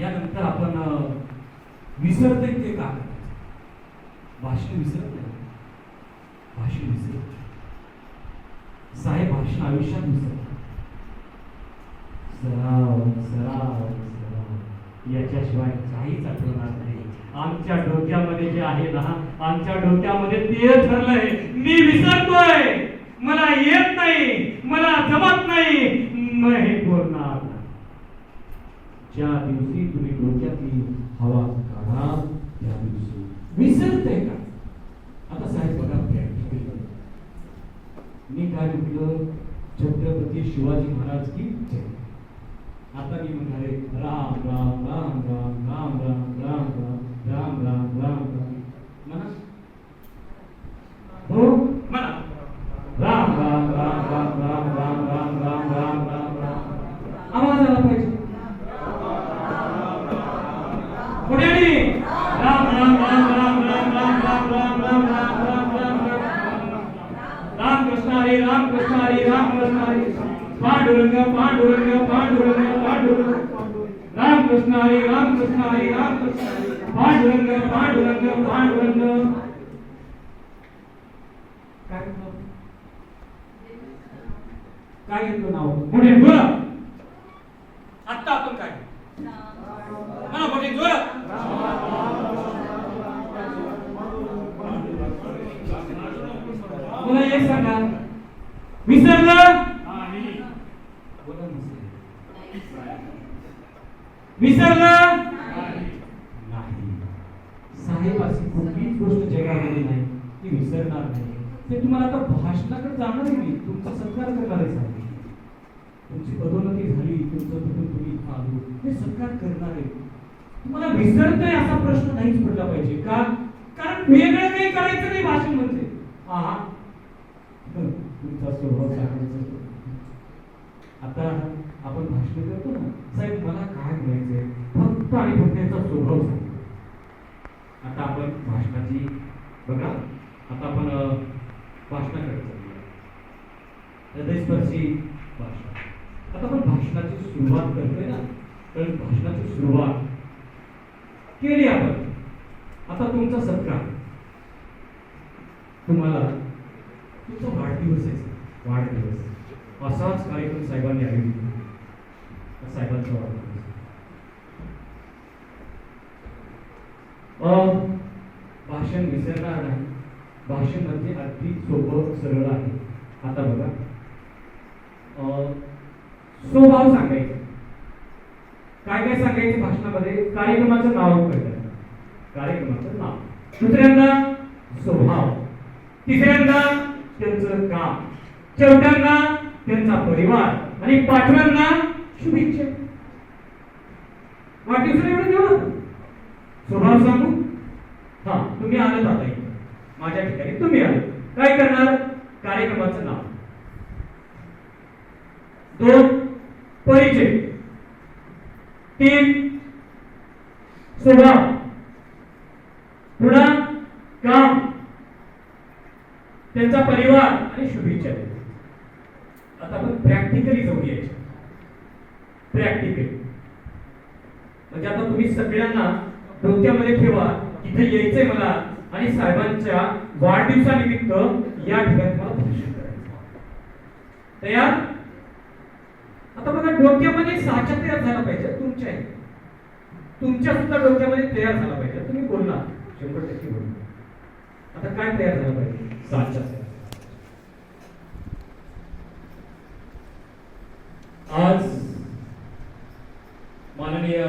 यानंतर आपण विसरते ते का? भाषण विसरत नाही. भाषण विसरत साहेब भाषण आयुष्यात विसरत सराव सराव सराव. याच्याशिवाय काहीच आठवणार नाही. आमच्या डोक्यामध्ये जे आहे ना आमच्या डोक्यामध्ये ते ठरलंय. मी विसरतोय. मला येत नाही मला जमत नाही मग हे बोलणार नाही. ज्या दिवशी तुम्ही डोक्यातली हवा काढा त्या दिवशी विसरते का आता साहेब बघा मी काय म्हटलं छत्रपती शिवाजी महाराज की जय आता मी म्हणाले राम राम राम राम राम राम राम राम राम राम राम राम ஹரி ராம் கிருஷ்ண ஹரி ராம் கிருஷ்ண ஹரி பாண்டுரங்க பாண்டுரங்க பாண்டுரங்க பாண்டுரங்க ராம் கிருஷ்ண ஹரி ராம் கிருஷ்ண ஹரி ராம் கிருஷ்ண பாண்டுரங்க பாண்டுரங்க பாண்டுரங்க काय घेतो नाव मोठे जोर आता काय म्हणा मोठे जोर मला एक विसरलं? बोला नसेल. विसरलं? नाही साहेब अशी कुठलीच गोष्ट जगामध्ये नाही. ती विसरणार नाही. ते तुम्हाला आता भाषणाकडे जाणार आहे मी तुमचा सत्कार करणार आहे? साहेब तुमची पदोन्नती झाली तुमचं कुठून तुम्ही आलो हे सत्कार करणार आहे. तुम्हाला विसरतोय असा प्रश्न नाहीच पडला पाहिजे. का? कारण वेगळं काही करायचं नाही भाषण म्हणजे. हा. तुमचा स्वभाव सांगायचा आता आपण भाषण करतो ना साहेब मला काय म्हणायचंय? फक्त आणि फक्त याचा स्वभाव आता आपण भाषणाची बघा आता आपण भाषणाकडे चालूया हृदयस्पर्शी भाषण. आता आपण भाषणाची सुरुवात करतोय ना तर भाषणाची सुरुवात केली आपण. आता तुमचा सत्कार. तुम्हाला तुमचा वाढदिवस आहे. वाढदिवस. असाच कार्यक्रम साहेबांनी आयोजित केला. साहेबांचा वाढदिवस. भाषण विसरणार नाही. भाषण म्हणजे अगदी सोपं सरळ आहे. आता बघा. स्वभाव सांगायचं. काय काय सांगायचं भाषणामध्ये? कार्यक्रमाचं नाव कळतं. कार्यक्रमाचं नाव. दुसऱ्यांदा स्वभाव. तिसऱ्यांदा त्यांचं काम. चौथ्यांना त्यांचा परिवार आणि पाचव्यांदा शुभेच्छा. वाढदिवसाला एवढं जेवण स्वभाव सांगू? हा तुम्ही आलं आता माझ्या ठिकाणी तुम्ही आले काय करणार? कार्यक्रमाचं नाव. दोन परिचय. तीन स्वभाव. पुन्हा त्यांचा परिवार आणि शुभेच्छा आता आपण प्रॅक्टिकली जाऊ यायच्या प्रॅक्टिकली म्हणजे आता तुम्ही सगळ्यांना डोक्यामध्ये ठेवा इथे यायचंय मला आणि साहेबांच्या वाढदिवसानिमित्त या ठिकाणी मला भाषण करायचं. तयार? आता बघा डोक्यामध्ये साचा तयार झाला पाहिजे तुमच्या तुमच्या सुद्धा डोक्यामध्ये तयार झाला पाहिजे. तुम्ही बोलला शंभर टक्के बोलला. आता काय तयार झालं पाहिजे? आज माननीय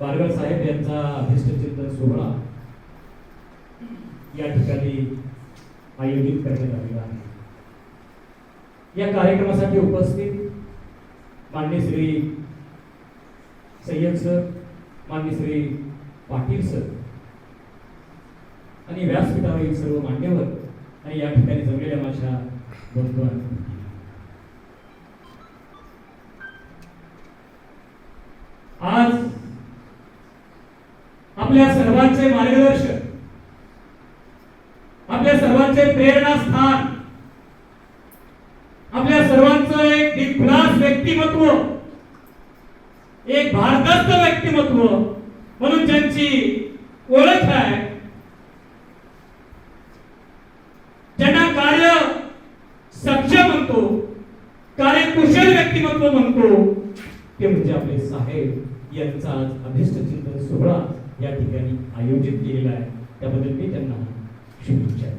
बारगळ साहेब यांचा अभिष्टचिंतन सोहळा या ठिकाणी आयोजित करण्यात आलेला आहे. या कार्यक्रमासाठी उपस्थित मान्य श्री सय्यद सर मान्य श्री पाटील सर आणि व्यासपीठावरील सर्व मान्यवर आणि या ठिकाणी जमलेल्या माझ्या बंधू आज आपल्या सर्वांचे मार्गदर्शक आपल्या सर्वांचे प्रेरणास्थान आपल्या सर्वांचं एक दिग्भ्रास व्यक्तिमत्व व्यक्तिमत्व एक भारदस्त व्यक्तिमत्व म्हणून ज्यांची ओळख आहे म्हणतो कार्यकुशल व्यक्तिमत्व म्हणतो ते म्हणजे आपले साहेब यांचा आज अभिष्ट चिंतन सोहळा या ठिकाणी आयोजित केलेला आहे. त्याबद्दल मी त्यांना शुभेच्छा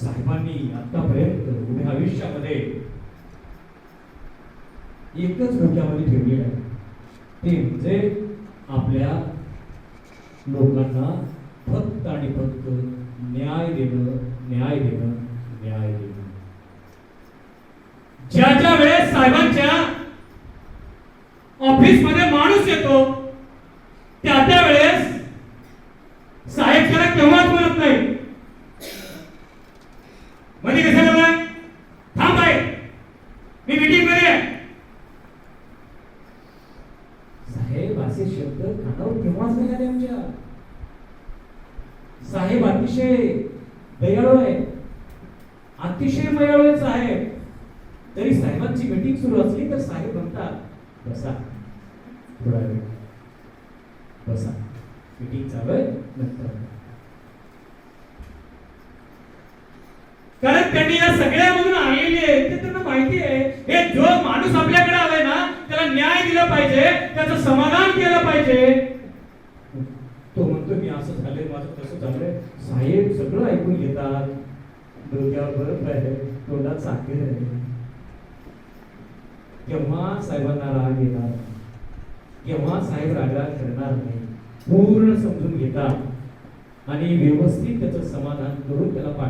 साहेबांनी आतापर्यंत उभ्या आयुष्यामध्ये एकच डोक्यामध्ये ठेवलेलं आहे. ते म्हणजे आपल्या लोकांना फक्त आणि फक्त न्याय देणं न्याय देणं न्याय देणं. ज्या ज्या वेळेस साहेबांच्या ऑफिसमध्ये माणूस येतो त्या त्या वेळेस साहेब त्याला केव्हाच म्हणत नाही. म्हणजे कसं करणार थांब आहे मी मिटिंगमध्ये आहे. साहेब असे शब्द कानावर केव्हाच नाही आले आमच्या? साहेब अतिशय दयाळू आहे. अतिशय मयाळू आहे साहेब. तरी साहेबांची मीटिंग सुरू असली तर साहेब म्हणतात बसा. थोडा वेळ बसा. मीटिंग चालू आहे नंतर कारण त्यांनी या सगळ्यामधून आलेली आहे ते त्यांना माहिती आहे. हे जो माणूस आपल्याकडे आलाय ना त्याला न्याय दिला पाहिजे त्याचं समाधान केलं पाहिजे. असं झालंय माझं तसं झालंय. साहेब सगळं ऐकून घेतात. डोक्यावर बरं आहे तोंडात साखर आहे केव्हा साहेबांना राग येणार? केव्हा साहेब रागराग करणार नाही? पूर्ण समजून घेतात. आणि व्यवस्थित त्याचं समाधान करून त्याला पाठ